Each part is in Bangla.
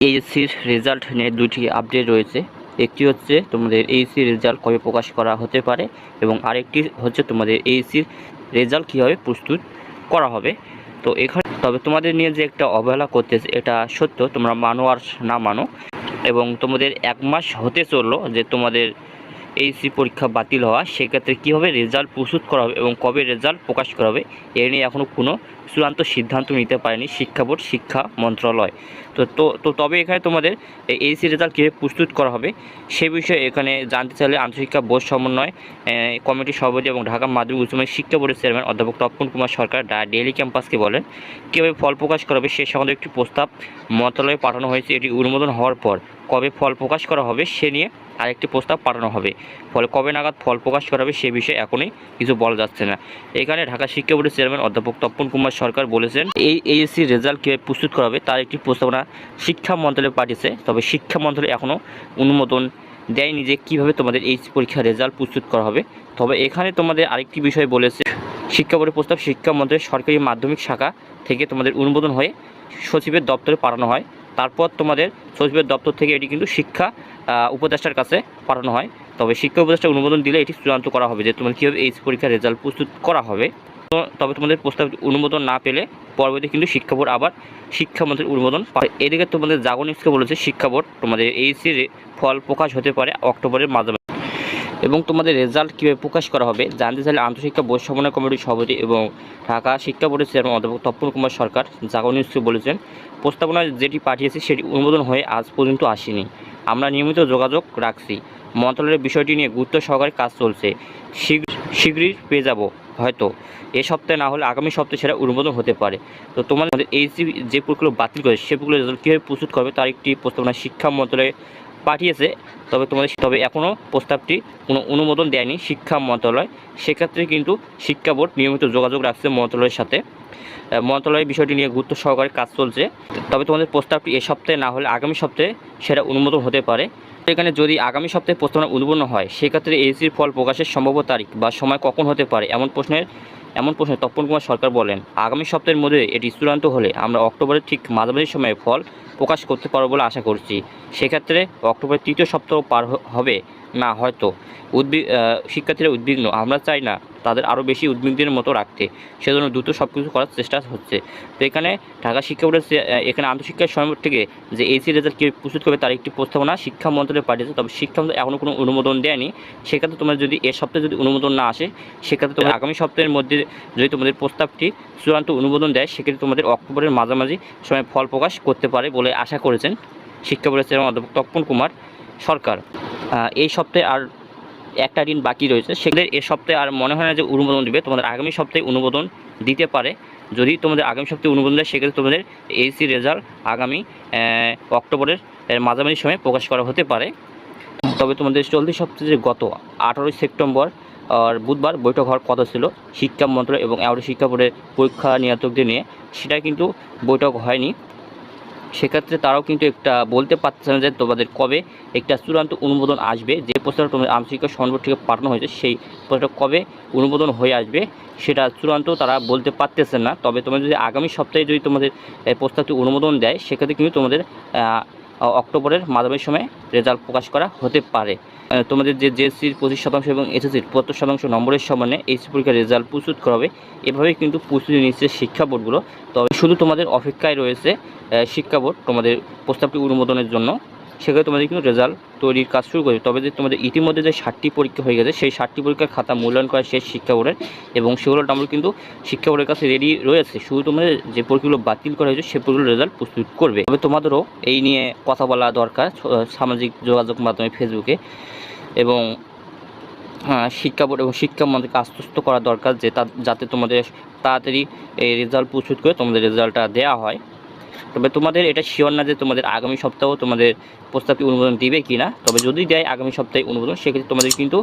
এইচএসসির রেজাল্ট নিয়ে দুটি আপডেট রয়েছে। একটি হচ্ছে তোমাদের এইচসি রেজাল্ট কবে প্রকাশ করা হতে পারে এবং আরেকটি হচ্ছে তোমাদের এইচসির রেজাল্ট কীভাবে প্রস্তুত করা হবে। তো এখানে তবে তোমাদের নিয়ে যে একটা অবহেলা করতেছে, এটা সত্য, তোমরা মানো আর না মানো। এবং তোমাদের এক মাস হতে চলল যে তোমাদের এইচসি পরীক্ষা বাতিল হওয়া, সেক্ষেত্রে কীভাবে রেজাল্ট প্রস্তুত করা হবে এবং কবে রেজাল্ট প্রকাশ করা হবে? এ নিয়ে এখনও কোনো চূড়ান্ত সিদ্ধান্ত নিতে পারেনি শিক্ষা বোর্ড, শিক্ষা মন্ত্রণালয়। তো তো তবে এখানে তোমাদের এইচসি রেজাল্ট কীভাবে প্রস্তুত করা হবে, সে বিষয়ে এখানে জানতে চাইলে আন্তঃশিক্ষা বোর্ড সমন্বয় কমিটির সভাপতি এবং ঢাকা মাধ্যমিক উচ্চ মাধ্যমিক শিক্ষা বোর্ডের চেয়ারম্যান অধ্যাপক তপন কুমার সরকার ডা- ডেইলি ক্যাম্পাসকে বলেন, কীভাবে ফল প্রকাশ করা হবে সে সম্বন্ধে একটি প্রস্তাব মন্ত্রণালয়ে পাঠানো হয়েছে। এটি অনুমোদন হওয়ার পর কবে ফল প্রকাশ করা হবে সে নিয়ে আরেকটি প্রস্তাব পাঠানো হবে। ফলে কবে নাগাদ ফল প্রকাশ করা হবে সে বিষয়ে এখনই কিছু বলা যাচ্ছে না। এখানে ঢাকা শিক্ষা বোর্ডের চেয়ারম্যান অধ্যাপক তপন কুমার সরকার বলেছেন, এই এইচসি রেজাল্ট কীভাবে প্রস্তুত করা হবে তার একটি প্রস্তাবনা শিক্ষা মন্ত্রণালয়ে পাঠিয়েছে। তবে শিক্ষা মন্ত্রণালয় এখনও অনুমোদন দেয়নি যে কীভাবে তোমাদের এই পরীক্ষার রেজাল্ট প্রস্তুত করা হবে। তবে এখানে তোমাদের আরেকটি বিষয় বলেছে, শিক্ষা বোর্ডের প্রস্তাব শিক্ষা মন্ত্রণালয়ের সরকারি মাধ্যমিক শাখা থেকে তোমাদের অনুমোদন হয়ে সচিবের দপ্তরে পাঠানো হয়। তারপর তোমাদের সচিবের দপ্তর থেকে এটি কিন্তু শিক্ষা উপদেষ্টার কাছে পাঠানো হয়। তবে শিক্ষা উপদেষ্টা অনুমোদন দিলে এটি চূড়ান্ত করা হবে যে তোমার কীভাবে এইচ পরীক্ষার রেজাল্ট প্রস্তুত করা হবে। তবে তোমাদের প্রস্তাব অনুমোদন না পেলে পরবর্তী কিন্তু শিক্ষা বোর্ড আবার শিক্ষামন্ত্রীর অনুমোদন পায় এদিকে তোমাদের জাগনিক্সকে বলেছে, শিক্ষা বোর্ড তোমাদের এইচসির ফল প্রকাশ হতে পারে অক্টোবরের মাঝামাঝি এবং তোমাদের রেজাল্ট কীভাবে প্রকাশ করা হবে জানতে চাইলে আন্তঃশিক্ষা বোর্ড সমন্বয় কমিটির সভাপতি এবং ঢাকা শিক্ষা বোর্ডের চেয়ারম্যান অধ্যাপক তপন কুমার সরকার জাগনিক্সকে বলেছেন, প্রস্তাবনা যেটি পাঠিয়েছে সেটি অনুমোদন হয়ে আজ পর্যন্ত আসেনি। আমরা নিয়মিত যোগাযোগ রাখছি। মন্ত্রণালয়ের বিষয়টি নিয়ে গুরুত্ব সহকারে কাজ চলছে। শীঘ্র, শীঘ্রই পেয়ে যাব, হয়তো। এ সপ্তাহে না হলে আগামী সপ্তাহে সেটা অনুমোদন হতে পারে। তো তোমাদের এইচসি যে প্রক্রিয়া বাতিল করে সে প্রক্রিয়া কীভাবে প্রস্তুত করবে তার একটি প্রস্তাবনা শিক্ষা মন্ত্রণালয়ে পাঠিয়েছে, তবে তোমাদের তবে এখনও প্রস্তাবটি কোনো অনুমোদন দেয়নি শিক্ষা মন্ত্রণালয়। সেক্ষেত্রে কিন্তু শিক্ষা বোর্ড নিয়মিত যোগাযোগ রাখছে মন্ত্রণালয়ের সাথে। মন্ত্রণালয়ের বিষয়টি নিয়ে গুরুত্ব সহকারে কাজ চলছে। তবে তোমাদের প্রস্তাবটি এ সপ্তাহে না হলে আগামী সপ্তাহে সেটা অনুমোদন হতে পারে। এখানে যদি আগামী সপ্তাহে প্রস্তাবনা অনুমোদন হয়, সেক্ষেত্রে এইচসির ফল প্রকাশের সম্ভাব্য তারিখ বা সময় কখন হতে পারে এমন প্রশ্নের এমন প্রশ্নে তপন কুমার সরকার বলেন, আগামী সপ্তাহের মধ্যে এটি চূড়ান্ত হলে আমরা অক্টোবরের ঠিক মাঝামাঝি সময়ে ফল প্রকাশ করতে পারব বলে আশা করছি। সেক্ষেত্রে অক্টোবরের তৃতীয় সপ্তাহ পার হবে। না, হয়তো। উদ্বি শিক্ষার্থীরা উদ্বিগ্ন। আমরা চাই না তাদের আরও বেশি উদ্বিগ্নের মতো রাখতে। সেজন্য দ্রুত সব কিছু করার চেষ্টা হচ্ছে। তো এখানে ঢাকা শিক্ষা বোর্ডের এখানে আন্তঃশিক্ষা সময় থেকে যে এইচসি রেজাল্ট কীভাবে প্রস্তুত করবে তার একটি প্রস্তাবনা শিক্ষা মন্ত্রণালয়ে পাঠিয়েছে। তবে শিক্ষা মন্ত্রণালয় এখনও কোনো অনুমোদন দেয়নি। সেক্ষেত্রে তোমার যদি এ সপ্তাহে যদি অনুমোদন না আসে, সেক্ষেত্রে তোমার আগামী সপ্তাহের মধ্যে যদি তোমাদের প্রস্তাবটি চূড়ান্ত অনুমোদন দেয়, সেক্ষেত্রে তোমাদের অক্টোবরের মাঝামাঝি সময় ফল প্রকাশ করতে পারে বলে আশা করেছেন শিক্ষা বোর্ডের চেয়ারম্যান অধ্যাপক তপন কুমার সরকার। এই সপ্তাহে আর একটা দিন বাকি রয়েছে। সেক্ষেত্রে এ সপ্তাহে আর মনে হয় না যে অনুমোদন দেবে। তোমাদের আগামী সপ্তাহে অনুমোদন দিতে পারে। যদি তোমাদের আগামী সপ্তাহে অনুমোদন দেয়, সেক্ষেত্রে তোমাদের এইচসি রেজাল্ট আগামী অক্টোবরের মাঝামাঝি সময়ে প্রকাশ করা হতে পারে। তবে তোমাদের চলতি সপ্তাহে যে গত আঠারোই সেপ্টেম্বর, আর বুধবার বৈঠক হওয়ার কথা ছিল, শিক্ষা মন্ত্রণালয় এবং এগারো শিক্ষা বোর্ডের পরীক্ষা নিয়ন্ত্রকদের নিয়ে সেটা কিন্তু বৈঠক হয়নি। সেক্ষেত্রে তারাও কিন্তু একটা বলতে পারতেছে না যে তোমাদের কবে একটা চূড়ান্ত অনুমোদন আসবে। যে প্রস্তাবটা তোমাদের আন্তর্জাতিক সম্ভব থেকে পাঠানো হয়েছে, সেই প্রস্তাবটা কবে অনুমোদন হয়ে আসবে সেটা চূড়ান্ত তারা বলতে পারতেছে না। তবে তোমাদের যদি আগামী সপ্তাহে যদি তোমাদের প্রস্তাবটি অনুমোদন দেয়, সেক্ষেত্রে কিন্তু তোমাদের অক্টোবরের মাধ্যমের সময়ে রেজাল্ট প্রকাশ করা হতে পারে। তোমাদের যে জেএসসির পঁচিশ শতাংশ এবং এসএসসির পঁচাত্তর শতাংশ নম্বরের সমানে এইচসি পরীক্ষার রেজাল্ট প্রস্তুত করা হবে এভাবেই কিন্তু প্রস্তুতি নিচ্ছে শিক্ষা বোর্ডগুলো। তবে শুধু তোমাদের অপেক্ষায় রয়েছে শিক্ষা বোর্ড তোমাদের প্রস্তাবটি অনুমোদনের জন্য সেক্ষেত্রে তোমাদের কিন্তু রেজাল্ট তৈরির কাজ শুরু করবে তবে যে তোমাদের ইতিমধ্যে যে ষাটটি পরীক্ষা হয়ে গেছে, সেই ষাটটি পরীক্ষার খাতা মূল্যায়ন করা শেষ শিক্ষা বোর্ডের এবং সেগুলোর নাম্বার কিন্তু শিক্ষা বোর্ডের কাছে রেডি রয়েছে। শুধু তোমাদের যে পরীক্ষাগুলো বাতিল করা হয়েছে, সে পরীক্ষাগুলোর রেজাল্ট প্রস্তুত করবে। তবে তোমাদেরও এই নিয়ে কথা বলা দরকার সামাজিক যোগাযোগ মাধ্যমে ফেসবুকে এবং শিক্ষা বোর্ড এবং শিক্ষা মন্ত্রীকে আশ্বস্ত করা দরকার যে যাতে তোমাদের তাড়াতাড়ি এই রেজাল্ট প্রস্তুত করে তোমাদের রেজাল্টটা দেওয়া হয়। তবে তোমাদের এটা শিওর না যে তোমাদের আগামী সপ্তাহ তোমাদের প্রস্তাবটি অনুমোদন দিবে কি না তবে যদি দেয় আগামী সপ্তাহে অনুমোদন, সেক্ষেত্রে তোমাদের কিন্তু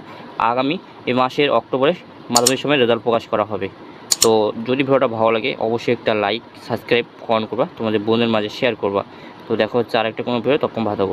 আগামী এ মাসের অক্টোবরের মাধ্যমিক সময় রেজাল্ট প্রকাশ করা হবে। তো যদি ভিডিওটা ভালো লাগে, অবশ্যই একটা লাইক সাবস্ক্রাইব কমেন্ট করবা। তোমাদের বোনের মাঝে শেয়ার করবা। তো দেখো হচ্ছে আর একটা কোনো ভিডিও তখন ভালো